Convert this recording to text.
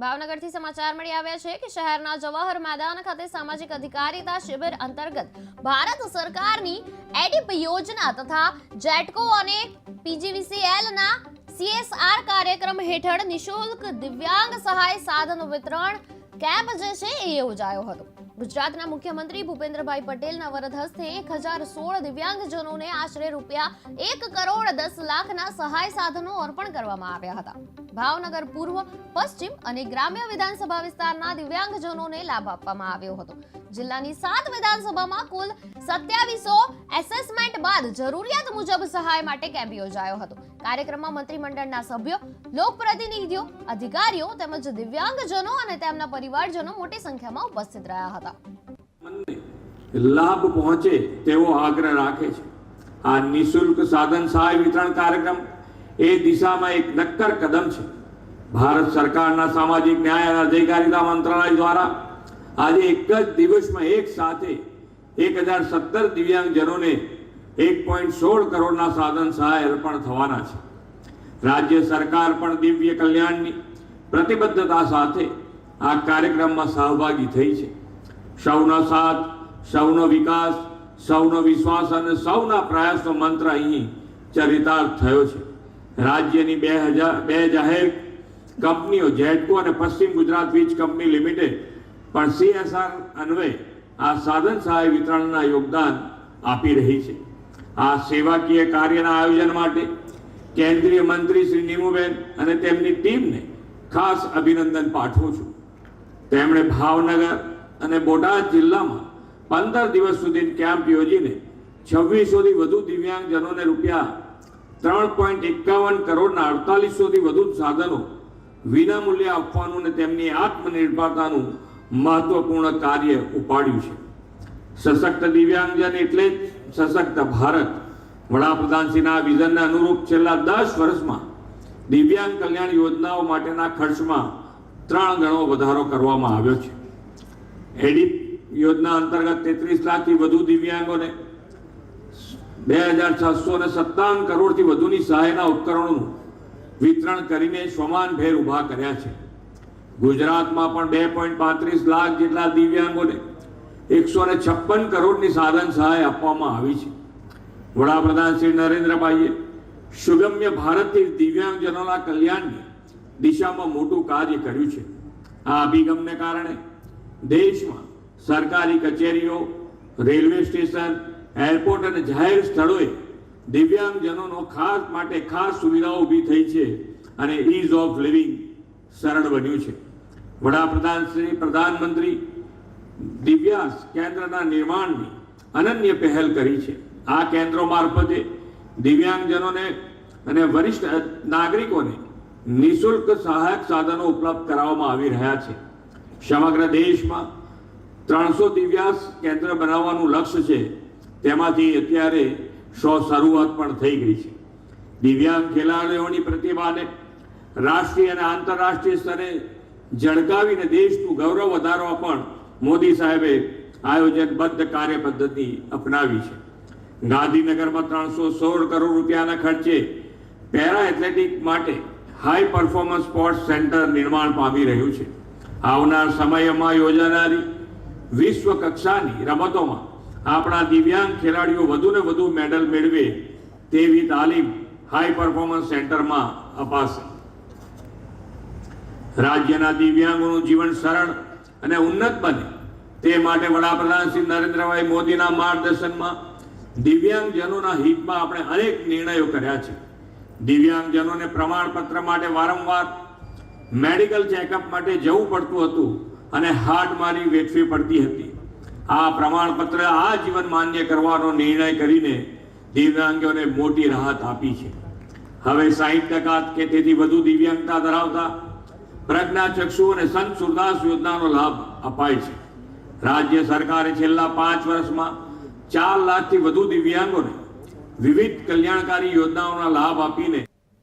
ભાવનગરથી સમાચાર મળી આવ્યા છે કે શહેરના જવાહર મેદાન ખાતે સામાજિક અધિકારીતા શિબિર અંતર્ગત ભારત સરકારની એડિપ યોજના તથા જેટકો અને પીજીવીસીએલના સીએસઆર કાર્યક્રમ હેઠળ નિઃશુલ્ક દિવ્યાંગ સહાય સાધન વિતરણ કેમ્પ જે છે એ યોજાયો હતો. ગુજરાતના મુખ્યમંત્રી ભૂપેન્દ્રભાઈ પટેલના વરદ હસ્તે એક હજાર સોળ દિવ્યાંગજનોને આશરે રૂપિયા એક કરોડ દસ લાખના સહાય સાધનો અર્પણ કરવામાં આવ્યા હતા. ભાવનગર પૂર્વ, પશ્ચિમ અને ગ્રામ્ય વિધાનસભા વિસ્તારના દિવ્યાંગજનોને લાભ આપવામાં આવ્યો હતો. જિલ્લાની સાત વિધાનસભામાં કુલ સત્યાવીસો એસેસમેન્ટ બાદ જરૂરિયાત મુજબ સહાય માટે કેમ્પ યોજાયો હતો. કાર્યક્રમમાં મંત્રીમંડળના સભ્યો, લોકપ્રતિનિધિઓ, અધિકારીઓ તેમજ દિવ્યાંગજનો અને તેમના પરિવારજનો મોટી સંખ્યામાં ઉપસ્થિત રહ્યા હતા. મનને લાભ પહોંચે તેવો આગ્રહ રાખે છે. આ નિશુલ્ક સાધન સહાય વિતરણ કાર્યક્રમ એ દિશામાં એક નક્કર કદમ છે. ભારત સરકારના સામાજિક ન્યાય અને અધિકારીતા મંત્રાલય દ્વારા આજે એક જ દિવસમાં એક સાથે એક હજાર સત્તર દિવ્યાંગજનોને એક પોઈન્ટ સોળ કરોડના સાધન સહાય અર્પણ થવાના છે. રાજ્ય સરકાર પણ દિવ્ય કલ્યાણની પ્રતિબદ્ધતા સાથે આ કાર્યક્રમમાં સહભાગી થઈ છે. સૌનો સાથ, સૌનો વિકાસ, સૌનો વિશ્વાસ અને સૌના પ્રયાસનો મંત્ર અહીં ચરિતાર્થ થયો છે. રાજ્યની બે હજાર બે જાહેર કંપનીઓ જેટકો અને પશ્ચિમ ગુજરાત વીજ કંપની લિમિટેડ પણ સીએસઆર અન્વયે આ સાધન સહાય વિતરણના યોગદાન આપી રહી છે. આ સેવાકીય કાર્યના આયોજન માટે કેન્દ્રીય મંત્રી શ્રી નીમુબેન અને તેમની ટીમને ખાસ અભિનંદન પાઠવું છું. તેમણે ભાવનગર અને બોટાદ જિલ્લામાં પંદર દિવસ સુધી કેમ્પ યોજીને છવ્વીસોથી વધુ દિવ્યાંગજનોને રૂપિયા ત્રણ પોઈન્ટ એકાવન કરોડના અડતાલીસોથી વધુ સાધનો વિનામૂલ્યે આપવાનું અને તેમની આત્મનિર્ભરતાનું મહત્વપૂર્ણ કાર્ય ઉપાડ્યું છે. સશક્ત દિવ્યાંગજન એટલે જ સશક્ત ભારત. વડાપ્રધાનશ્રીના વિઝનને અનુરૂપ છેલ્લા દસ વર્ષમાં દિવ્યાંગ કલ્યાણ યોજનાઓ માટેના ખર્ચમાં ત્રણ ગણો વધારો કરવામાં આવ્યો છે. એડિપ યોજના અંતર્ગત તેત્રીસ લાખથી વધુ દિવ્યાંગોને બે હજાર છસો ને સત્તાવન કરોડથી વધુની સહાયના ઉપકરણોનું વિતરણ કરીને સમાન ભેર ઊભા કર્યા છે. ગુજરાતમાં પણ બે પોઈન્ટ પાંત્રીસ લાખ જેટલા દિવ્યાંગોને એકસો ને છપ્પન કરોડની સાધન સહાય આપવામાં આવી છે. વડાપ્રધાન શ્રી નરેન્દ્રભાઈએ સુગમ્ય ભારતથી દિવ્યાંગજનોના કલ્યાણની દિશામાં મોટું કાર્ય કર્યું છે. આ અભિગમને કારણે દેશમાં સરકારી કચેરીઓ, રેલવે સ્ટેશન, એરપોર્ટ અને જાહેર સ્થળોએ દિવ્યાંગજનોનો ખાસ માટે ખાસ સુવિધાઓ ઊભી થઈ છે અને ઇઝ ઓફ લિવિંગ સરળ બન્યું છે. વડાપ્રધાન શ્રી, પ્રધાનમંત્રી દિવ્યાંગ કેન્દ્રના નિર્માણની અનન્ય પહેલ કરી છે. આ કેન્દ્રો મારફતે દિવ્યાંગજનોને અને વરિષ્ઠ નાગરિકોને નિઃશુલ્ક સહાયક સાધનો ઉપલબ્ધ કરાવવામાં આવી રહ્યા છે. સમગ્ર દેશમાં ત્રણસો દિવ્યાસ કેન્દ્ર બનાવવાનું લક્ષ્ય છે. તેમાંથી અત્યારે સો શરૂઆત પણ થઈ ગઈ છે. દિવ્યાંગ ખેલાડીઓની પ્રતિભાને રાષ્ટ્રીય અને આંતરરાષ્ટ્રીય સ્તરે જળગાવીને દેશનું ગૌરવ વધારવા પણ મોદી સાહેબે આયોજનબદ્ધ કાર્ય પદ્ધતિ અપનાવી છે. ગાંધીનગરમાં ત્રણસો સોળ કરોડ રૂપિયાના ખર્ચે પેરા એથ્લેટિક માટે હાઈ પરફોર્મન્સ સ્પોર્ટ્સ સેન્ટર નિર્માણ પામી રહ્યું છે. આવનાર સમયમાં યોજાનારી વિશ્વ કક્ષાની રમતોમાં આપણા દિવ્યાંગ ખેલાડીઓ વધુને વધુ મેડલ મેળવે તેવી તાલીમ હાઈ પરફોર્મન્સ સેન્ટરમાં અપાશે. રાજ્યના દિવ્યાંગોનું જીવન સરળ અને ઉન્નત બને તે માટે વડાપ્રધાન શ્રી નરેન્દ્રભાઈ મોદીના માર્ગદર્શનમાં દિવ્યાંગજનોના હિતમાં આપણે અનેક નિર્ણયો કર્યા છે. દિવ્યાંગજનોને પ્રમાણપત્ર માટે વારંવાર મેડિકલ ચેકઅપ માટે જવું પડતું હતું અને હાડ મારી વેઠવી પડતી હતી. આ પ્રમાણપત્ર આ જીવન માન્ય કરવાનો નિર્ણય કરીને દિવ્યાંગોને મોટી રાહત આપી છે. હવે સાહીઠ ટકા કે તેથી વધુ દિવ્યાંગતા ધરાવતા પ્રજ્ઞાચક્ષુ અને સંત સુરદાસ યોજનાનો લાભ અપાય છે. રાજ્ય સરકારે છેલ્લા પાંચ વર્ષમાં ચાર લાખથી વધુ દિવ્યાંગોને વિવિધ કલ્યાણકારી યોજનાઓના લાભ આપીને